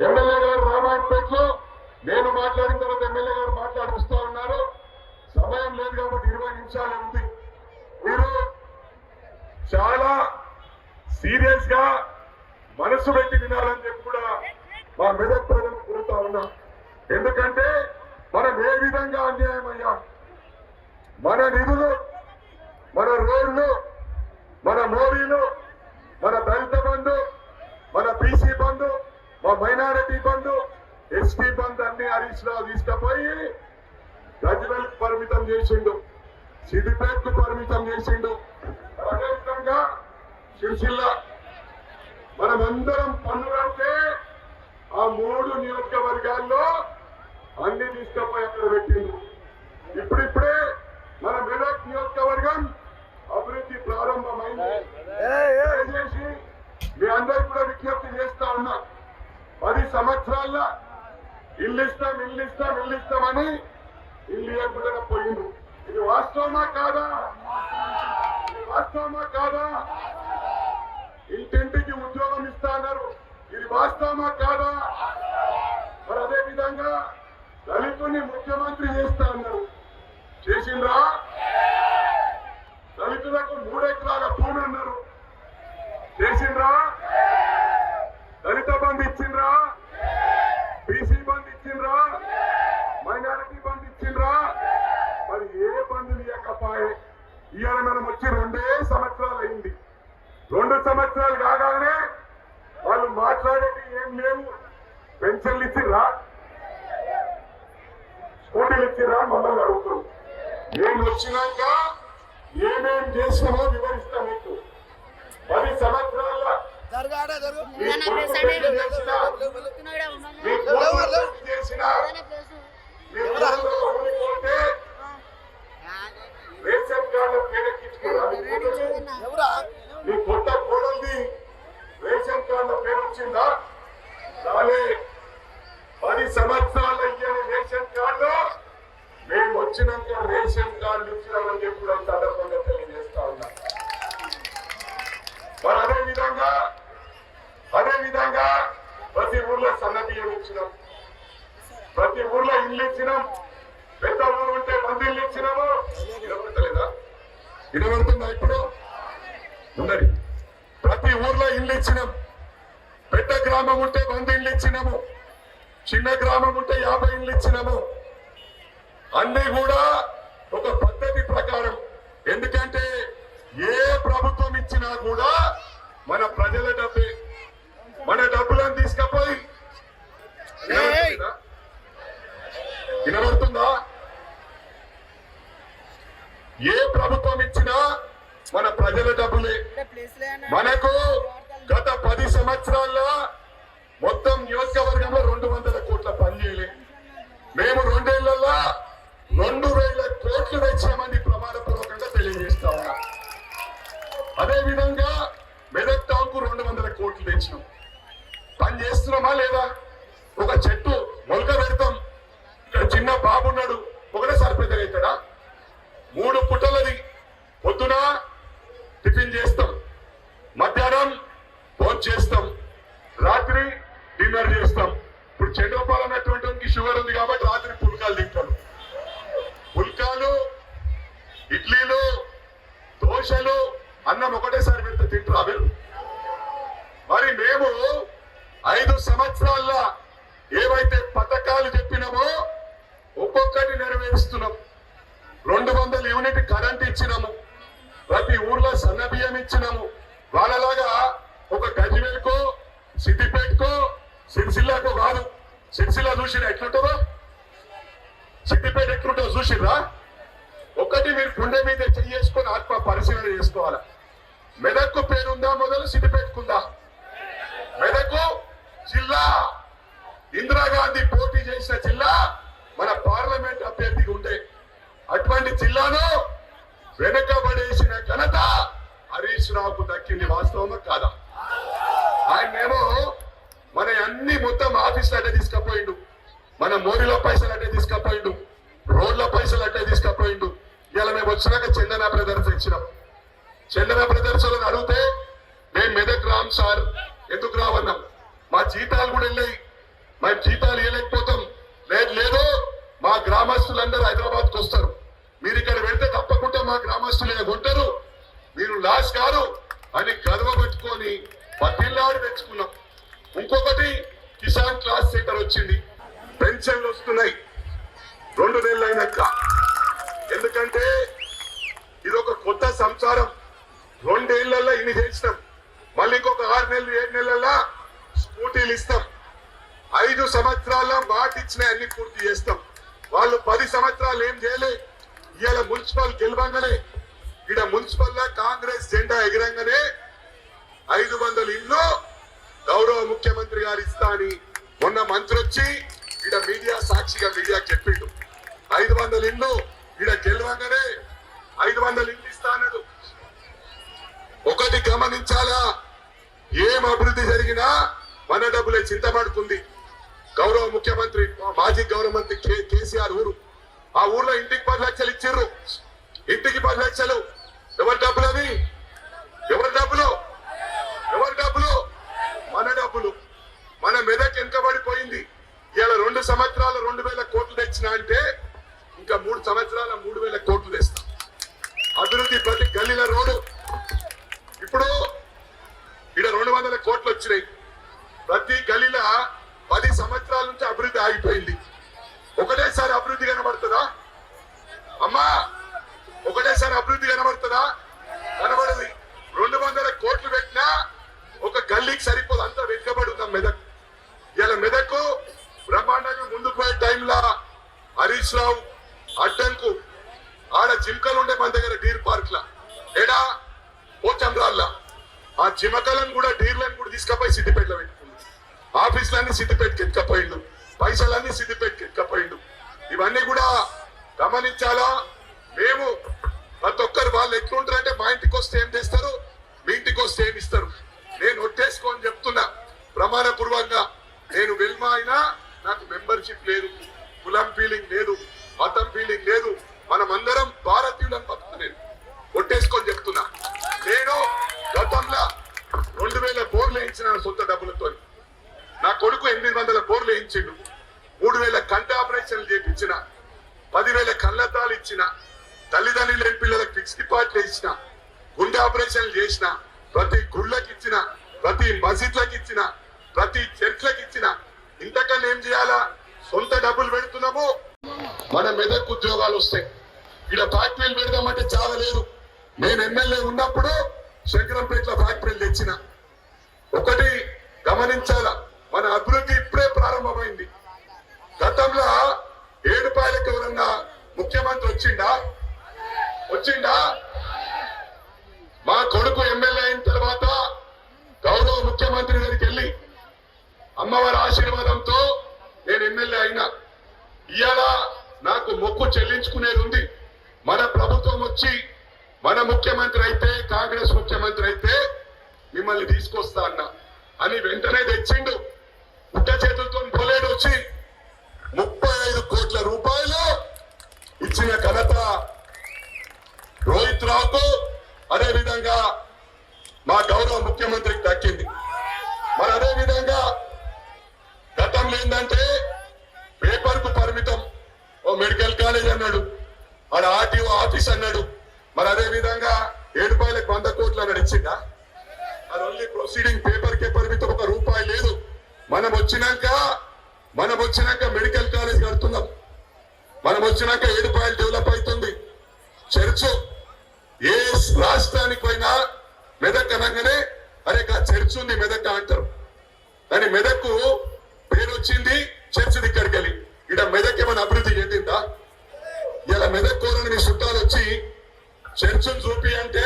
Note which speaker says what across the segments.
Speaker 1: MLA గారు రామాయణపేటలో నేను మాట్లాడిన తర్వాత ఎమ్మెల్యే గారు మాట్లాడిస్తూ ఉన్నారు. సమయం లేదు కాబట్టి ఇరవై నిమిషాలే ఉంది. మీరు చాలా సీరియస్గా మనసు పెట్టి వినాలని చెప్పి కూడా మా మెదక్ ప్రజలు కోరుతా ఉన్నాం. ఎందుకంటే మనం ఏ విధంగా అన్యాయం అయ్యాం? మన నిధులు మన రోడ్లు మన మోరీలు మన దళిత బంధు మన బీసీ బంధు మా మైనారిటీ బంధు ఎస్టీ బంధు అన్ని హరీష్ రావు తీసుకుపోయి గజ్వెల్ పరిమితం చేసిండు. సిద్దిపేట్ పరిమితం చేసిండు. అదేవిధంగా సిరిసిల్ల మనమందరం పన్నులంటే ఆ మూడు నియోజకవర్గాల్లో అన్ని తీసుకుపోయి అక్కడ పెట్టిండు. ఇప్పుడిప్పుడే మన మెదక్ నియోజకవర్గం అభివృద్ధి ప్రారంభమైంది దయచేసి మీ అందరికి కూడా విజ్ఞప్తి చేస్తా ఉన్నా పది సంవత్సరాల్లో ఇల్లు ఇస్తాం ఇల్లు ఇస్తాం ఇల్లు ఇస్తామని ఇల్లు ఇవ్వకుండా పోయిండు ఇది వాస్తవమా కాదా? ఇది వాస్తవమా కాదా? ఇంటింటికి ఉద్యోగం ఇస్తా అన్నారు. ఇది వాస్తవమా కాదా? మరి అదే విధంగా దళితుని ముఖ్యమంత్రి చేస్తా అన్నారు. చేసిండ్రా దళితులకు మూడెకరాల భూమి అన్నారు చేసిండ్రా దళిత బంధు ఇచ్చిండ్రా బీసీ బంధు ఇచ్చిండ్రా మైనారిటీ బంధు ఇచ్చిండ్రా మరి ఏ బంధు ఇవ్వకపోయే ఇవాళ మనం వచ్చి రెండే సంవత్సరాలు అయింది రెండు సంవత్సరాలు కాగానే వాళ్ళు మాట్లాడేది ఏం లేవు పెన్షన్లు ఇచ్చిర్రా స్కూటీలు ఇచ్చిర్రా మమ్మల్ని అడుగుతారు మేము వచ్చినాక ఏమేం చేసినామో వివరిస్తాం మీకు. పది సంవత్సరాల చేసినా, రేషన్ కార్డు మీ కొత్త కోడల్ది రేషన్ కార్డు పేరు వచ్చిందా రాలే. పది సంవత్సరాలు అయ్యని రేషన్ కార్డు. వచ్చినాక రేషన్ కార్డు ఇచ్చినామని చెప్పి కూడా సందర్భంగా తెలియజేస్తా ఉన్నా. మరి అదే విధంగా అదే విధంగా ప్రతి ఊర్లో సన్న ఇచ్చినాం? ప్రతి ఊర్లో ఇల్లు ఇచ్చినాం. పెద్ద ఊరు ఉంటే మంది ఇల్లు ఇచ్చినాము. వినపడతలేదా? వినబడుతుందా ఇప్పుడు? ఉన్నది. ప్రతి ఊర్లో ఇల్లు ఇచ్చినాం. పెద్ద గ్రామం ఉంటే వంద ఇల్లు ఇచ్చినాము. చిన్న గ్రామం ఉంటే యాభై ఇల్లు ఇచ్చినాము. అన్ని కూడా ఒక పద్ధతి ప్రకారం. ఎందుకంటే ఏ ప్రభుత్వం ఇచ్చినా కూడా మన ప్రజల డబ్బే. మన డబ్బులను తీసుకపోయి. వినబడుతుందా? వినబడుతుందా? ఏ ప్రభుత్వం ఇచ్చినా మన ప్రజల డబ్బులే. మనకు గత పది సంవత్సరాల్లో చేస్తాం. రాత్రి డిన్నర్ చేస్తాం. ఇప్పుడు చంద్రపాల్ అన్నటువంటి షుగర్ ఉంది కాబట్టి రాత్రి పుల్కాలు తింటాడు పుల్కాలు ఇడ్లీలు దోశలు అన్నం ఒకటేసారి పెడితే తింటారా మీరు? మరి మేము ఐదు సంవత్సరాల ఏవైతే పథకాలు చెప్పినామో ఒక్కొక్కటి నెరవేరుస్తున్నాం. రెండు వందల యూనిట్ కరెంట్ ఇచ్చినాము. ప్రతి ఊర్లో సన్న బియ్యం ఇచ్చినాము. వాళ్ళలాగా ఒక గది సిద్దిపేటకో సిరిసిల్లాకో కాదు. సిరిసిల్ల చూసిన ఎట్లుంటుందో? సిద్దిపేట ఎట్లుంటుందో చూసిర్రా ఒకటి మీరు గుండె మీద చేసుకొని ఆత్మ పరిశీలన చేసుకోవాల? మెదక్కు పేరుందా? మొదలు సిద్దిపేటకుందా మెదకు జిల్లా. ఇందిరాగాంధీ పోటీ చేసిన జిల్లా మన పార్లమెంట్ అభ్యర్థిగా ఉండే. అటువంటి జిల్లాను వెనకబడేసిన ఘనత హరీష్ రావుకు దక్కింది వాస్తవమా కాదా? ఆయనేమో మన అన్ని మొత్తం ఆఫీసులు అంటే తీసుకపోయిండు. మన మోరీలో పైసలు అంటే తీసుకపోయిండు. రోడ్ల పైసలు అంటే తీసుకపోయిండు. ఇలా మేము వచ్చినాక చందన బ్రదర్స్ ఇచ్చినాం. చందన బ్రదర్స్ వాళ్ళని అడిగితే మేము మెదక్ రామ్ సార్ ఎందుకు రావన్నాం? మా జీతాలు కూడా వెళ్ళాయి. మా జీతాలు ఇవ్వలేకపోతాం. లేదు లేదు మా గ్రామస్తులందరూ హైదరాబాద్కి వస్తారు. మీరు ఇక్కడ వెళ్తే తప్పకుండా మా గ్రామస్తులు ఇలా కొంటారు మీరు లాస్ కాదు అని గర్వపెట్టుకొని పెట్టుకొని పెంచుకున్నాం తెచ్చుకున్నాం. ఇంకొకటి కిసాన్ క్లాస్ సెంటర్ వచ్చింది. పెన్షన్లు వస్తున్నాయి. రెండు నెలలు అయినాక. ఎందుకంటే ఇది ఒక కొత్త సంసారం. రెండేళ్ళలో ఇన్ని చేసినాం. మళ్ళీ ఇంకొక ఆరు నెలలు ఏడు నెలల్లో స్కూటీలు ఇస్తాం. ఐదు సంవత్సరాల మాట ఇచ్చిన అన్ని పూర్తి చేస్తాం. వాళ్ళు పది సంవత్సరాలు ఏం చేయలే. ఇవాళ మున్సిపల్ గెలవంగానే ఇక్కడ మున్సిపల్ కాంగ్రెస్ జెండా ఎగిరంగానే ఐదు వందల ఇల్లు. గౌరవ ముఖ్యమంత్రి గారు ఇస్తా అని మొన్న మంత్రి వచ్చి ఈడ మీడియా సాక్షిగా మీడియా చెప్పిండు. ఐదు వందల ఇల్లు ఈడ గెలవంగానే ఐదు వందల ఇల్లు ఇస్తా అన్నాడు. ఒకటి గమనించాలా? ఏం అభివృద్ధి జరిగినా మన డబ్బులే చింతపడుతుంది. గౌరవ ముఖ్యమంత్రి మాజీ గౌరవ మంత్రి కే- కేసీఆర్ ఊరు. ఆ ఊర్లో ఇంటికి పది లక్షలు ఇచ్చిర్రు. ఇంటికి పది లక్షలు. ఎవరి డబ్బులు అవి? ఎవరి డబ్బులు? ఎవరి డబ్బులు? మన డబ్బులు. మన మెదక్ వెనుకబడిపోయింది ఇవాళ రెండు సంవత్సరాలు రెండు వేల కోట్లు తెచ్చిన అంటే ఇంకా మూడు సంవత్సరాల మూడు వేల కోట్లు తెస్తాం. అభివృద్ధి ప్రతి గల్లీల రోడ్డు. ఇప్పుడు ఇక్కడ రెండు వందల కోట్లు వచ్చినాయి. ప్రతి గల్లీల పది సంవత్సరాల నుంచి అభివృద్ధి ఆగిపోయింది. ఒకటేసారి అభివృద్ధి కనబడుతుందా? అమ్మా ఒకటేసారి అభివృద్ధి కనబడుతుందా కనబడదు రెండు వందల కోట్లు పెట్టినా ఒక గల్లీకి సరిపోదు అంతా వెనుకబడి ఉన్నాం మెదక్? ఇలా మెదక్ బ్రహ్మాండంగా ముందుకు పోయే టైంలో హరీష్ రావు అడ్డంకు. ఆడ జింకలు ఉండే మన దగ్గర డీర్ పార్క్ లా ఎడా పోచంరాళ్ళ. ఆ జిమకలను కూడా డీర్లను కూడా తీసుకపోయి సిద్దిపేటలో పెట్టుకుంది. ఆఫీసులన్నీ సిద్దిపేటకి ఎత్తుకపోయిండు. పైసలన్నీ సిద్దిపేటకి ఎత్తుకపోయిండు. ఇవన్నీ కూడా గమనించాలా? మేము ప్రతి ఒక్కరు వాళ్ళు ఎట్లుంటారంటే మా ఇంటికి వస్తే ఏం చేస్తారు? మీ ఇంటికి వస్తే ఏమి ఇస్తారు? నేను ఒట్టేసుకొని చెప్తున్నా. ప్రమాణ పూర్వంగా నేను వెల్మా అయినా నాకు మెంబర్షిప్ లేదు. కులం ఫీలింగ్ లేదు. మతం ఫీలింగ్ లేదు. మనమందరం భారతీయులను బతుకుతా నేను ఒట్టేసుకొని చెప్తున్నా. నేను గతంలో రెండు వేల బోర్లు వేయించిన సొంత డబ్బులతో నా కొడుకు ఎనిమిది వందల బోర్లు వేయించిండు. మూడు వేల కంటి ఆపరేషన్లు చేయించిన పదివేల కళ్ళద్దాలు ఇచ్చిన. తల్లిదండ్రులు లేని పిల్లలకు ఫిక్స్ డిపాజిట్లు ఇచ్చిన గుండె ఆపరేషన్లు చేసిన. ప్రతి గుళ్ళకి ఇచ్చిన ప్రతి మసీద్లకు ఇచ్చిన ప్రతి చర్చ్లకు ఇచ్చిన ఇంతకన్నా ఏం చేయాలా? సొంత డబ్బులు పెడుతున్నాము. మన మెదక్ ఉద్యోగాలు వస్తాయి. ఇక్కడ ఫ్యాక్టరీలు పెడదామంటే చాలా లేదు. నేను ఎమ్మెల్యే ఉన్నప్పుడు శంకరంపేటలో ఫ్యాక్టరీలు తెచ్చిన. ఒకటి గమనించాలా? మన అభివృద్ధి ఇప్పుడే ప్రారంభమైంది. గతంలో ఏడుపాయలకు ఎవరన్నా ముఖ్యమంత్రి వచ్చిండా? వచ్చిండా? మా కొడుకు ఎమ్మెల్యే అయిన తర్వాత గౌరవ ముఖ్యమంత్రి దగ్గరికి వెళ్ళి అమ్మవారి ఆశీర్వాదంతో నేను ఎమ్మెల్యే అయినా. ఇవాళ నాకు మొక్కు చెల్లించుకునేది ఉంది. మన ప్రభుత్వం వచ్చి మన ముఖ్యమంత్రి అయితే కాంగ్రెస్ ముఖ్యమంత్రి అయితే మిమ్మల్ని తీసుకొస్తా అన్న అని వెంటనే తెచ్చిండు. ఉట్ట చేతులతో పోలేడు వచ్చి ముప్పై ఐదు కోట్ల రూపాయలు ఇచ్చిన ఘనత రోహిత్ రావుకు అదే విధంగా మా గౌరవ ముఖ్యమంత్రికి దక్కింది. మరి అదే విధంగా గతంలో ఏంటంటే పేపర్కు పరిమితం ఓ మెడికల్ కాలేజ్ అన్నాడు ఆడ ఆర్టీఓ ఆఫీస్ అన్నాడు. మరి అదే విధంగా ఏడుపాయలకు వంద కోట్లు అన్నాడు ఇచ్చిందా మరి ఓన్లీ ప్రొసీడింగ్ పేపర్ కే పరిమితం ఒక రూపాయి లేదు. మనం వచ్చినాక మనం వచ్చినాక మెడికల్ కాలేజ్ కడుతున్నాం. మనం వచ్చినాక ఏడుపాయలు డెవలప్ అవుతుంది. చర్చ్. ఏ రాష్ట్రానికి పోయినా మెదక్ అనగానే అరే చర్చ్ ఉంది మెదక్ అంటారు. కానీ మెదక్కు పేరు వచ్చింది చర్చ్ ఇక్కడికి వెళ్ళి. ఇక్కడ మెదక్ ఏమైనా అభివృద్ధి చెందిందా? ఇలా మెదక్ కోరని మీ చుట్టాలు వచ్చి చర్చ్ను చూపి అంటే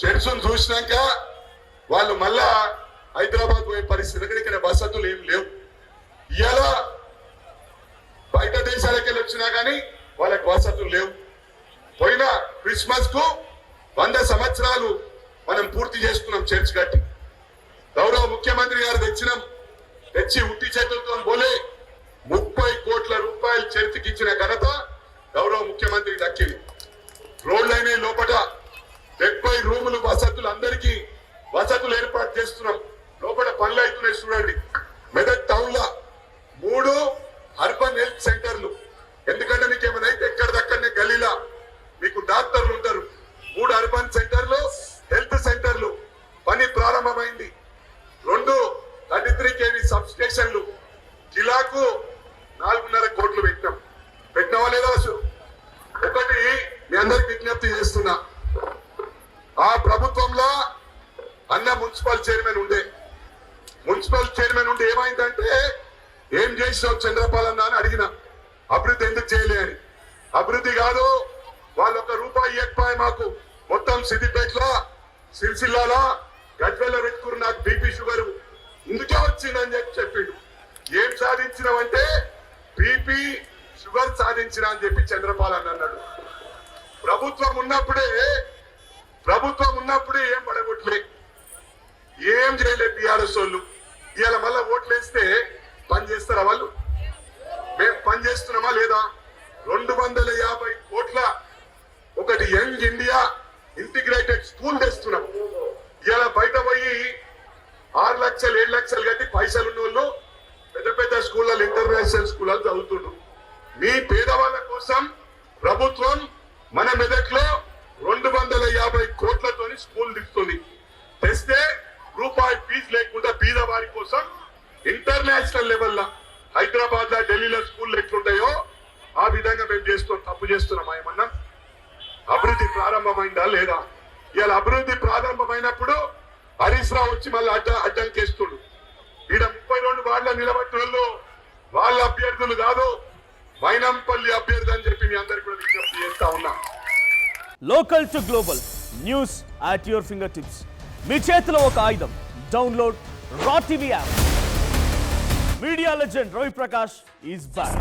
Speaker 1: చర్చ్ను చూసినాక వాళ్ళు మళ్ళా హైదరాబాద్ పోయే పరిస్థితి ఎందుకంటే ఇక్కడ వసతులు ఏం లేవు. ఇలా బయట దేశాలకు వెళ్ళి వచ్చినా కానీ వాళ్ళకి వసతులు లేవు. పోయిన క్రిస్మస్కు వంద సంవత్సరాలు మనం పూర్తి చేసుకున్నాం చర్చ్ కట్టి. గౌరవ ముఖ్యమంత్రి గారు తెచ్చినాం. తెచ్చి ఉట్టి చేతులతో పోలే ముప్పై కోట్ల రూపాయలు చర్చికి ఇచ్చిన ఘనత గౌరవ ముఖ్యమంత్రి దక్కింది. రోడ్లైన లోపల డెబ్బై రూములు వసతులు అందరికీ వసతులు ఏర్పాటు చేస్తున్నాం. లోపల పనులు అవుతున్నాయి చూడండి. మెదక్ టౌన్ లా మూడు అర్బన్ హెల్త్ సెంటర్లు. ఎందుకంటే నీకేమైనా ఏమైనా అయితే ఎక్కడిదక్కడనే గలీలా మీకు డాక్టర్లు ఉంటారు. మూడు అర్బన్ సెంటర్లు హెల్త్ సెంటర్లు. పని ప్రారంభమైంది. రెండు థర్టీ త్రీ కేవీ సబ్ స్టేషన్లు. జిల్లాకు నాలుగున్నర కోట్లు పెట్టినాం. పెట్టినావా లేదా ఒకటి మీ అందరికి విజ్ఞప్తి చేస్తున్నా. ఆ ప్రభుత్వంలో అన్న మున్సిపల్ చైర్మన్ ఉండే. మున్సిపల్ చైర్మన్ ఉండి ఏమైందంటే ఏం చేసినావు చంద్రపాలన్న అని అడిగిన. అభివృద్ధి ఎందుకు చేయలే అని. అభివృద్ధి కాదు వాళ్ళు ఒక రూపాయి ఇవ్వకపోయి మాకు. మొత్తం సిద్దిపేటలో సిరిసిల్లాలో గడ్వెల్ల పెట్టుకుని నాకు బీపీ షుగర్. ఇందుకే వచ్చిందని చెప్పి చెప్పిండు. ఏం సాధించినావంటే బీపీ షుగర్ సాధించిన అని చెప్పి చంద్రపాలన్న అన్నాడు. ప్రభుత్వం ఉన్నప్పుడే ప్రభుత్వం ఉన్నప్పుడే ఏం పడగొట్టలే ఏం చేయలేదు టీఆర్ఎస్ వాళ్ళు. ఇవాళ మళ్ళీ ఓట్లు వేస్తే పని చేస్తారా వాళ్ళు? మేము పని చేస్తున్నామా లేదా? రెండు వందల యాభై కోట్ల ఒకటి యంగ్ ఇండియా ఇంటిగ్రేటెడ్ స్కూల్ తెస్తున్నాం. ఇలా బయట పోయి ఆరు లక్షలు ఏడు లక్షలు కట్టి పైసలు ఉన్న వాళ్ళు పెద్ద పెద్ద స్కూళ్ళలో ఇంటర్నేషనల్ స్కూళ్ళలో చదువుతుండ్రు. మీ పేదవాళ్ళ కోసం ప్రభుత్వం మన మెదక్లో రెండు వందల యాభై కోట్లతోని స్కూల్ దిస్తుంది తెస్తే రూపాయి ఫీజు లేకుండా బీదవారి కోసం ఇంటర్నేషనల్ లెవెల్లో హైదరాబాద్లో ఢిల్లీలో స్కూల్ ఎట్లుంటాయో ఆ విధంగా మేము చేస్తున్నాం తప్పు చేస్తున్నాం ఏమన్నా అభివృద్ధి ప్రారంభమైందా లేదా? ఇవాళ అభివృద్ధి ప్రారంభమైనప్పుడు హరీష్ రావు వచ్చి మళ్ళీ అడ్డ అడ్డంకేస్తుడు ఈడ ముప్పై రెండు వార్డుల నిలబట్టిన వాళ్ళు వాళ్ళ అభ్యర్థులు కాదు మైనంపల్లి అభ్యర్థి అని చెప్పి మీ అందరికి కూడా విజ్ఞప్తి చేస్తా ఉన్నా.
Speaker 2: Local to global news at your finger tips మీ చేతిలో ఒక ఆయుధం. డౌన్లోడ్ రా TV app media legend Ravi Prakash is back